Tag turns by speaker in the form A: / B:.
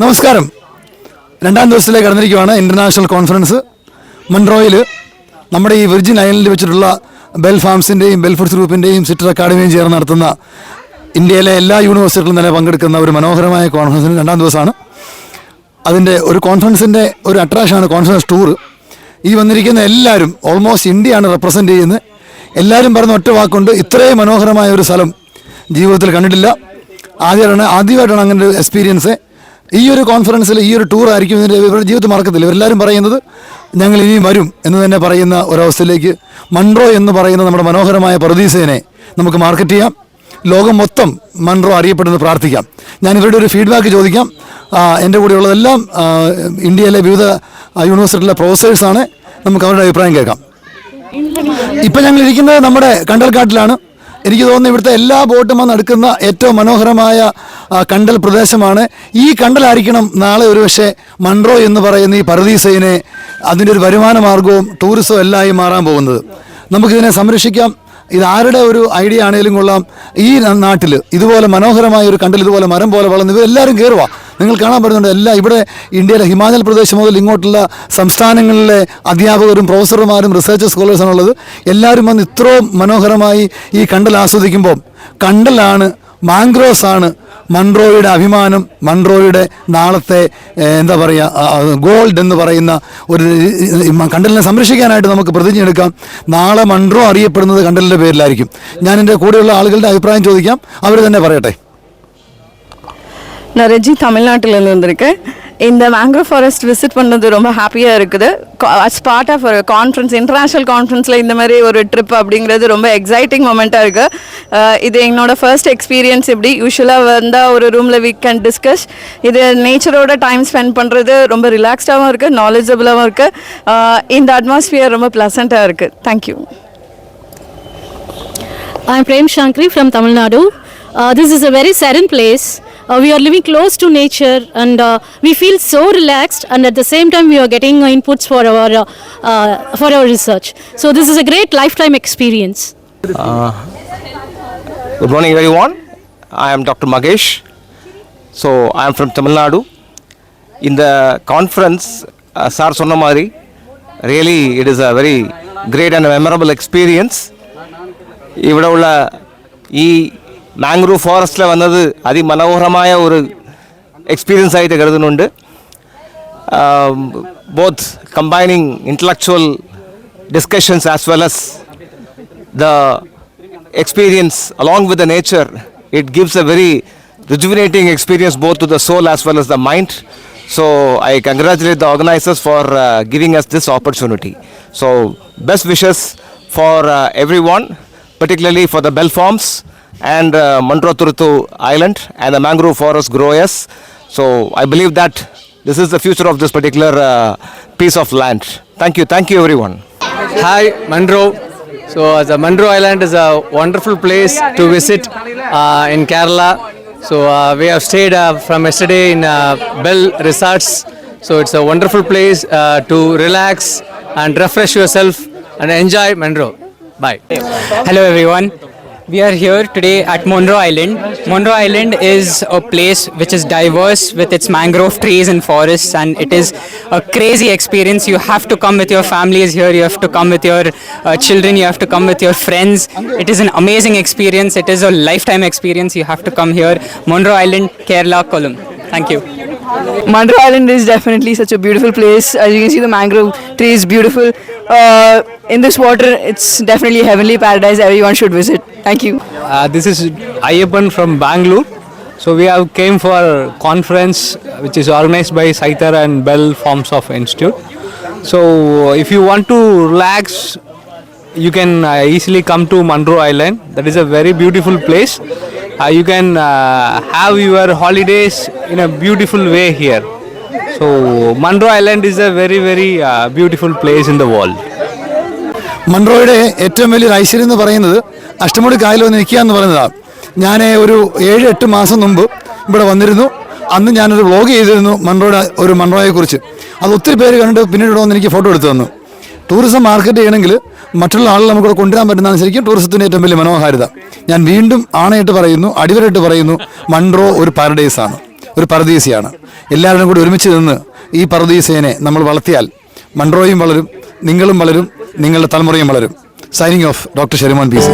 A: നമസ്കാരം. രണ്ടാം ദിവസത്തിലേക്ക് കടന്നിരിക്കുകയാണ് ഇന്റർനാഷണൽ കോൺഫറൻസ് മൺട്രോയിൽ നമ്മുടെ ഈ വിർജിൻ ഐലൻഡിൽ വെച്ചിട്ടുള്ള ബെൽ ഫാംസിന്റെയും ബെൽ ഫുഡ്സ് ഗ്രൂപ്പിന്റെയും സിറ്റർ അക്കാഡമിയും ചേർന്ന് നടത്തുന്ന ഇന്ത്യയിലെ എല്ലാ യൂണിവേഴ്സിറ്റികളിലും തന്നെ പങ്കെടുക്കുന്ന ഒരു മനോഹരമായ കോൺഫറൻസിന് രണ്ടാം ദിവസമാണ്. അതിന്റെ ഒരു കോൺഫറൻസിന്റെ ഒരു അട്രാക്ഷനാണ് കോൺഫറൻസ് ടൂർ ഈ വന്നിരിക്കുന്ന എല്ലാവരും ഓൾമോസ്റ്റ് ഇന്ത്യയാണ് റെപ്രസെന്റ് ചെയ്യുന്നത്. എല്ലാവരും പറഞ്ഞ ഒറ്റ വാക്കുണ്ട് ഇത്രയും മനോഹരമായ ഒരു സ്ഥലം ജീവിതത്തിൽ കണ്ടിട്ടില്ല. ആദ്യമായിട്ടാണ് ആദ്യമായിട്ടാണ് അങ്ങനെ ഒരു എക്സ്പീരിയൻസ് ഈ ഒരു കോൺഫറൻസിൽ ഈ ഒരു ടൂർ ആയിരിക്കും ഇതിന്റെ ഇവരുടെ ജീവിതത്തിൽ മറക്കത്തില്ല. ഇവരെല്ലാവരും പറയുന്നത് ഞങ്ങൾ ഇനി വരും എന്ന് തന്നെ പറയുന്ന ഒരവസ്ഥയിലേക്ക് മൺട്രോ എന്ന് പറയുന്ന നമ്മുടെ മനോഹരമായ പ്രതീസേനെ നമുക്ക് മാർക്കറ്റ് ചെയ്യാം. ലോകം മൊത്തം മൺട്രോ അറിയപ്പെടുന്നത് പ്രാർത്ഥിക്കാം. ഞാൻ ഇവരുടെ ഒരു ഫീഡ്ബാക്ക് ചോദിക്കാം. എന്റെ കൂടെയുള്ളതെല്ലാം ഇന്ത്യയിലെ വിവിധ യൂണിവേഴ്സിറ്റിയിലെ പ്രൊഫസേഴ്സാണ് നമുക്ക് അവരുടെ അഭിപ്രായം കേൾക്കാം. ഇപ്പം ഞങ്ങൾ ഇരിക്കുന്നത് നമ്മുടെ കണ്ടൽക്കാട്ടിലാണ്. എനിക്ക് തോന്നുന്നു ഇവിടുത്തെ എല്ലാ ബോട്ടും നടക്കുന്ന ഏറ്റവും മനോഹരമായ കണ്ടൽ പ്രദേശമാണ്. ഈ കണ്ടലായിരിക്കണം നാളെ ഒരുപക്ഷെ മൺറോ എന്ന് പറയുന്ന ഈ പരദീസയിനെ അതിന്റെ ഒരു വരുമാന മാർഗവും ടൂറിസവും ആയി മാറാൻ പോകുന്നത്. നമുക്കിതിനെ സംരക്ഷിക്കാം. ഇത് ആരുടെ ഒരു ഐഡിയ ആണെങ്കിലും കൊള്ളാം. ഈ നാട്ടിൽ ഇതുപോലെ മനോഹരമായ ഒരു കണ്ടൽ ഇതുപോലെ മരം പോലെ വളർന്ന് ഇവരെല്ലാവരും കയറുക നിങ്ങൾ കാണാൻ പറ്റുന്നുണ്ട് എല്ലാ ഇവിടെ ഇന്ത്യയിലെ ഹിമാചൽ പ്രദേശ് മുതൽ ഇങ്ങോട്ടുള്ള സംസ്ഥാനങ്ങളിലെ അധ്യാപകരും പ്രൊഫസർമാരും റിസർച്ച് സ്കോളേഴ്സാണുള്ളത് എല്ലാവരും വന്ന് ഇത്രയും മനോഹരമായി ഈ കണ്ടൽ ആസ്വദിക്കുമ്പോൾ കണ്ടലാണ് മാംഗ്രോസ് ആണ് മൺട്രോയുടെ അഭിമാനം മൺട്രോയുടെ നാളത്തെ എന്താ പറയുക ഗോൾഡ് എന്ന് പറയുന്ന ഒരു കണ്ടലിനെ സംരക്ഷിക്കാനായിട്ട് നമുക്ക് പ്രതിജ്ഞ എടുക്കാം. നാളെ മൺട്രോ അറിയപ്പെടുന്നത് കണ്ടലിന്റെ പേരിലായിരിക്കും. ഞാൻ എന്റെ കൂടെയുള്ള ആളുകളുടെ അഭിപ്രായം ചോദിക്കാം. അവർ തന്നെ പറയട്ടെ.
B: നരജി തമിഴ്നാട്ടിൽ നിന്ന് வந்திருக்கேன் இந்த மேங்க்ரோவ் ஃபாரஸ்ட் விசிட் பண்ணது ரொம்ப ஹாப்பியாக இருக்குது. அஸ் பார்ட் ஆஃப் ஒரு கான்ஃபரன்ஸ் இன்டர்நேஷ்னல் கான்ஃபரன்ஸில் இந்த மாதிரி ஒரு ட்ரிப் அப்படிங்கிறது ரொம்ப எக்ஸைட்டிங் மொமெண்ட்டாக இருக்குது இது என்னோட ஃபர்ஸ்ட் எக்ஸ்பீரியன்ஸ் இப்படி யூஸ்வலாக வந்தால் ஒரு ரூமில் வீக் கேன் டிஸ்கஸ் இது நேச்சரோட டைம் ஸ்பெண்ட் பண்ணுறது ரொம்ப ரிலாக்ஸ்டாகவும் இருக்குது நாலேஜபிளாகவும் இருக்குது இந்த அட்மாஸ்பியர் ரொம்ப ப்ளசண்ட்டாக இருக்குது
C: thank you I Prem Shankri from Tamil Nadu this is a very serene place Uh, we are living close to nature and uh, we feel so relaxed and at the same time we are getting inputs for our uh, for our research. So this is a great lifetime experience.
D: Good morning everyone. I am dr magesh. So I am from Tamil Nadu. In the conference, மாதிரி really it is a very great and memorable experience இவ்வளோ உள்ள mangrove ഫോറസ്റ്റിൽ വന്നത് അതിമനോഹരമായ ഒരു experience ആയിട്ട് കരുതുന്നുണ്ട് both combining intellectual discussions as well as the experience along with the nature it gives a very rejuvenating experience both to the soul as well as the mind so i congratulate the organizers for uh, giving us this opportunity so best wishes for uh, everyone particularly for the bell farms And uh, Mandroturutu island and the mangrove forest growers so i believe that this is the future of this particular uh, piece of land thank you thank you everyone
E: Hi, Mandro. So, the Mandro Island is a wonderful place to visit uh, in Kerala. So, uh, we have stayed uh, from yesterday in uh, Bell Resorts. So, it's a wonderful place uh, to relax and refresh yourself and enjoy Mandro. Bye.
F: Hello everyone. We are here today at Monroe Island. Monroe Island is a place which is diverse with its mangrove trees and forests, and it is a crazy experience. You have to come with your families here, you have to come with your uh, children, you have to come with your friends. It is an amazing experience, it is a lifetime experience. You have to come here. Monroe Island, Kerala, Kollam. Thank you.
B: Monroe Island is definitely such a beautiful place. As you can see, the mangrove tree is beautiful. Uh, in this water, it's definitely a heavenly paradise. Everyone should visit. Thank you.
E: Uh, this is Ayappan from Bangalore. So we have came for conference which is organized by Saitar and Bell Forms of Institute. So if you want to relax, you can uh, easily come to Mandro Island. That is a very beautiful place. Uh, you can uh, have your holidays in a beautiful way here. So Mandro Island is a very very uh, beautiful place in the world.
A: മൺട്രോയുടെ ഏറ്റവും വലിയൊരു ഐശ്വര്യം എന്ന് പറയുന്നത് അഷ്ടമുടി കായൽ വന്ന് നിൽക്കുക എന്ന് പറയുന്നതാണ് ഞാൻ ഒരു ഏഴ് എട്ട് മാസം മുമ്പ് ഇവിടെ വന്നിരുന്നു. അന്ന് ഞാനൊരു വ്ളോഗ് ചെയ്തിരുന്നു മൺറോയുടെ ഒരു മൺട്രോയെക്കുറിച്ച് അത് ഒത്തിരി പേര് കണ്ടിട്ട് പിന്നീട് ഇവിടെ വന്ന് എനിക്ക് ഫോട്ടോ എടുത്തു തന്നു. ടൂറിസം മാർക്കറ്റ് ചെയ്യണമെങ്കിൽ മറ്റുള്ള ആളുകൾ നമുക്കിവിടെ കൊണ്ടുവരാൻ പറ്റുന്നതാണ് ശരിക്കും ടൂറിസത്തിന്റെ ഏറ്റവും വലിയ മനോഹാരിത. ഞാൻ വീണ്ടും ആണയിട്ട് പറയുന്നു അടിവരായിട്ട് പറയുന്നു മൺറോ ഒരു പാരഡൈസാണ് ഒരു പരദീസയാണ്. എല്ലാവരും കൂടി ഒരുമിച്ച് നിന്ന് ഈ പരദീസേനെ നമ്മൾ വളർത്തിയാൽ മൺറോയും വളരും നിങ്ങളും വളരും നിങ്ങളുടെ തലമുറയും വളരും. Signing off doctor Sherimon P C